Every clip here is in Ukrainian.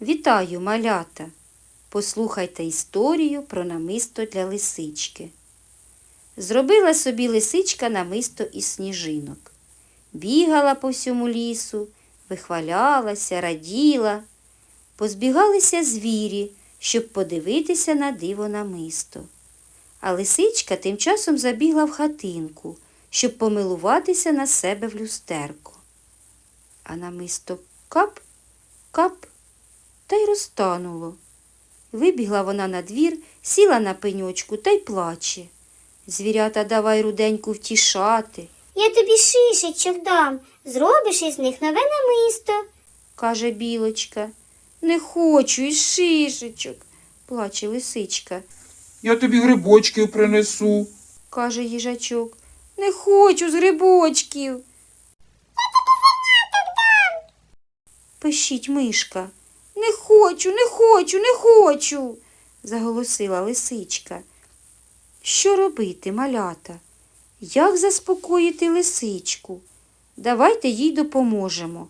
Вітаю, малята! Послухайте історію про намисто для лисички. Зробила собі лисичка намисто із сніжинок. Бігала по всьому лісу, вихвалялася, раділа. Позбігалися звірі, щоб подивитися на диво намисто. А лисичка тим часом забігла в хатинку, щоб помилуватися на себе в люстерку. А намисто кап, кап та й розтануло. Вибігла вона на двір, сіла на пеньочку та й плаче. Звірята давай руденьку втішати, Я тобі шишечок дам, зробиш із них нове намисто. каже білочка. Не хочу із шишечок, плаче лисичка, Я тобі грибочків принесу. каже їжачок. Не хочу з грибочків. Пищить мишка. Не хочу, не хочу, не хочу, заголосила лисичка. Що робити, малята? Як заспокоїти лисичку? Давайте їй допоможемо.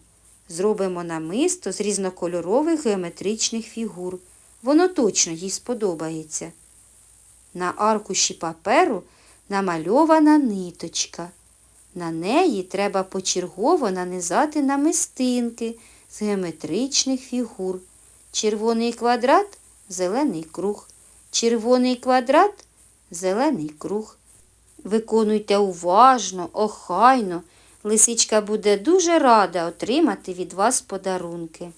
Зробимо намисто з різнокольорових геометричних фігур. Воно точно їй сподобається. На аркуші паперу намальована ниточка. На неї треба почергово нанизати намистинки з геометричних фігур. Червоний квадрат зелений круг. Червоний квадрат зелений круг. Виконуйте уважно, охайно. Лисичка буде дуже рада отримати від вас подарунки.